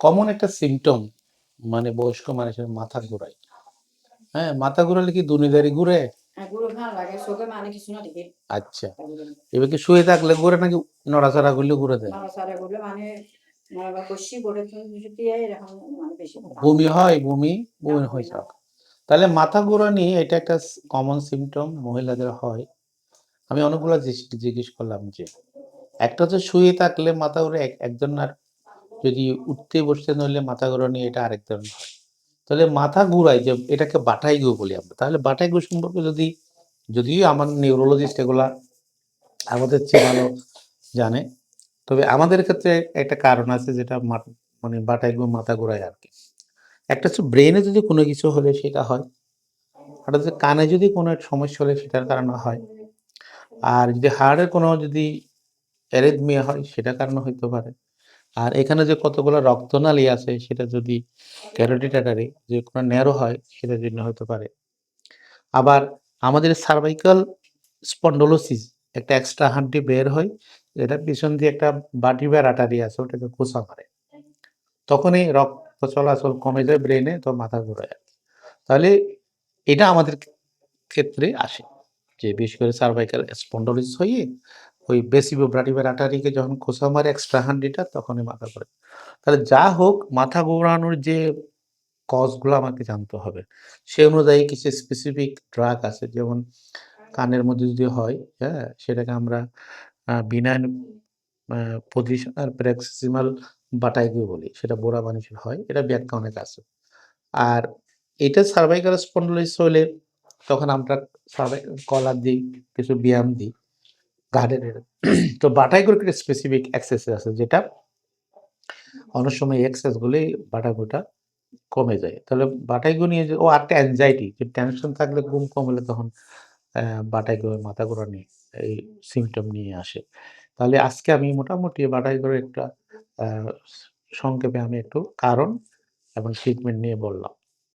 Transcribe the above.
Common একটা symptom মানে বয়স্ক মানুষের মাথা ঘোরায়। হ্যাঁ মাথা ঘোরালে কি দুনিদারি ঘুরে? হ্যাঁ মানে আচ্ছা এবার কি শুয়ে থাকলে ঘুরে নাকি নড়াচড়া করলে ঘুরে দেয়? মানে মনে বা কষি করে দিয়ে এরকম মানে বেশি বমি হয় বমি বমি হয়ে যাক। তাহলে মাথা ঘোরানি এটা একটা কমন সিমটম মহিলাদের হয়। আমি অনেকগুলো জিজ্ঞেস করলাম যে একটা হচ্ছে শুয়ে থাকলে মাথা ঘুরে এক- একজন আর যদি উঠতে বসতে নইলে মাথা ঘোরানি এটা আরেক ধরনের তাহলে মাথা ঘুরাই যে এটাকে বাটাই গু বলি আমরা। তাহলে বাটাই গু সম্পর্কে যদি, যদিও আমার নিউরোলজিস্ট এগুলা আমাদের চেয়ে ভালো জানে, তবে আমাদের ক্ষেত্রে একটা কারণ আছে যেটা মানে বাটাই গু মাথা ঘোরায় আর কি। একটা হচ্ছে ব্রেনে যদি কোনো কিছু হলে সেটা হয়, আর হচ্ছে কানে যদি কোনো সমস্যা হলে সেটার কারণে হয়, আর যদি হাড়ের কোনো যদি অ্যারেথমিয়া হয় সেটা কারণে হইতে পারে। আর এখানে যে কতগুলো রক্তনালী আছে, সেটা যদি ক্যারোটিড আকারে যে কোনো ন্যারো হয়, সেটার জন্য হতে পারে আবার আমাদের সার্ভাইকাল স্পন্ডোলোসিস একটা এক্সট্রা হাড্ডি বের হয় এটা পিছন দিয়ে একটা বাটিবার আটারি আছে, ওটাকে খোসা মারে তখনই রক্ত চলাচল কমে যায় ব্রেনে তো মাথা ঘুরায়। তাহলে এটা আমাদের ক্ষেত্রে আসে, যে বিশেষ করে সার্ভাইকাল স্পন্ডোলিস হয়ে ওই বেসিবো ব্রাটিবার আটারিকে যখন খোসা মারে এক্সট্রা হান্ডিটা, তখনই মাথা ঘুরে। তাহলে যা হোক, মাথা ঘোরানোর যে কজগুলো আমাকে জানতে হবে, সে অনুযায়ী কিছু স্পেসিফিক ড্রাগ আছে, যেমন কানের মধ্যে যদি হয় হ্যাঁ সেটাকে আমরা বিনাইন পজিশন আর প্রেক্সিমাল বাটাইকে বলি, সেটা বোরা মানুষের হয়, এটা ব্যাখ্যা অনেক আছে। আর এটা সার্ভাইকাল স্পন্ডোলিস হলে তখন আমরা সার্ভাইকাল কলার দিই কিছু ব্যায়াম দিই গার্ডেনের তো বাটাইগুলো একটা স্পেসিফিক অ্যাক্সেস আছে যেটা অনেক সময় এক্সারসাইজ গুলি বাটাগুটা কমে যায়। তাহলে বাটাইগু নিয়ে ও একটা অ্যাংজাইটি যে টেনশন থাকলে ঘুম কম হলে তখন বাটাইগু মাথা ঘোরা নিয়ে, এই সিমটম নিয়ে আসে। তাহলে আজকে আমি মোটামুটি বাটাইগুলোর একটা সংক্ষেপে আমি একটু কারণ এবং ট্রিটমেন্ট নিয়ে বললাম।